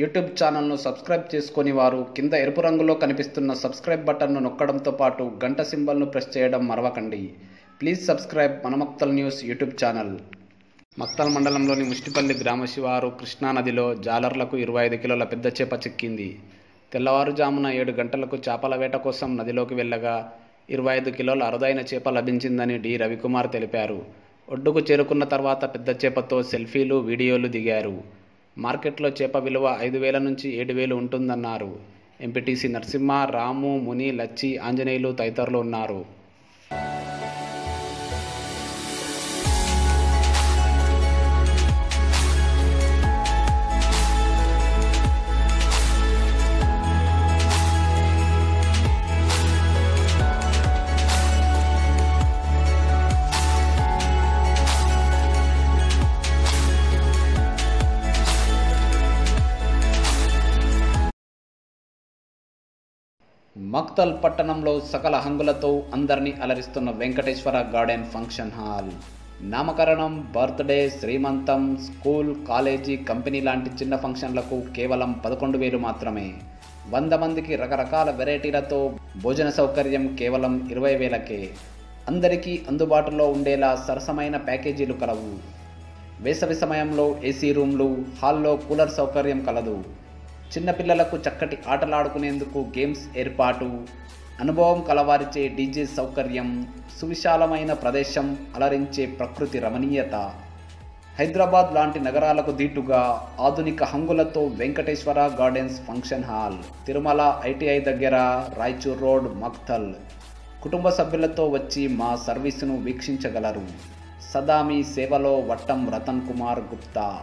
YouTube ఛానల్ను subscribe చేసుకుని వారు కింద ఎరుపు రంగులో కనిపిస్తున్న సబ్స్క్రైబ్ బటన్ను నొక్కడంతో పాటు గంట సింబల్ను ప్రెస్ చేయడం మరవకండి. Please subscribe Manamakthal news YouTube channel. Makthal మండలంలోని ముష్టిపల్లి గ్రామ శివారు కృష్ణానదిలో జాలర్లకు ఇరవై ఐదు కిలోల పెద్ద చేప చిక్కింది. తెల్లవారుజామున ఏడు గంటలకు చేపల వేట కోసం నదిలోకి వెళ్ళగా ఇరవై ఐదు కిలోల అరుదైన చేప లభించిందని డి. రవికుమార్ తెలిపారు. ఒడ్డుకు చేరుకున్న తర్వాత పెద్ద చేపతో సెల్ఫీలు వీడియోలు దిగారు. మార్కెట్లో చేప విలువ ఐదు వేల నుంచి ఏడు వేలు ఉంటుందన్నారు. ఎంపీటీసీ నరసింహ రాము ముని లచ్చి ఆంజనేయులు తదితరులు ఉన్నారు. మక్తల్ పట్టణంలో సకల హంగులతో అందరినీ అలరిస్తున్న వెంకటేశ్వర గార్డెన్ ఫంక్షన్ హాల్. నామకరణం బర్త్డే శ్రీమంతం స్కూల్ కాలేజీ కంపెనీ లాంటి చిన్న ఫంక్షన్లకు కేవలం పదకొండు వేలు మాత్రమే. వంద మందికి రకరకాల వెరైటీలతో భోజన సౌకర్యం కేవలం ఇరవై వేలకే. అందరికీ అందుబాటులో ఉండేలా సరసమైన ప్యాకేజీలు కలవు. వేసవి సమయంలో ఏసీ రూమ్లు హాల్లో కూలర్ సౌకర్యం కలదు. చిన్నపిల్లలకు చక్కటి ఆటలాడుకునేందుకు గేమ్స్ ఏర్పాటు అనుభవం కలవారిచే డీజే సౌకర్యం సువిశాలమైన ప్రదేశం అలరించే ప్రకృతి రమణీయత. హైదరాబాద్ లాంటి నగరాలకు దీటుగా ఆధునిక హంగులతో Venkateswara gardens function hall Tirumala ITI దగ్గర రాయచూర్ రోడ్ మక్తల్. కుటుంబ సభ్యులతో వచ్చి మా సర్వీసును వీక్షించగలరు. సదా మీ సేవలో వట్టం రతన్ కుమార్ గుప్తా.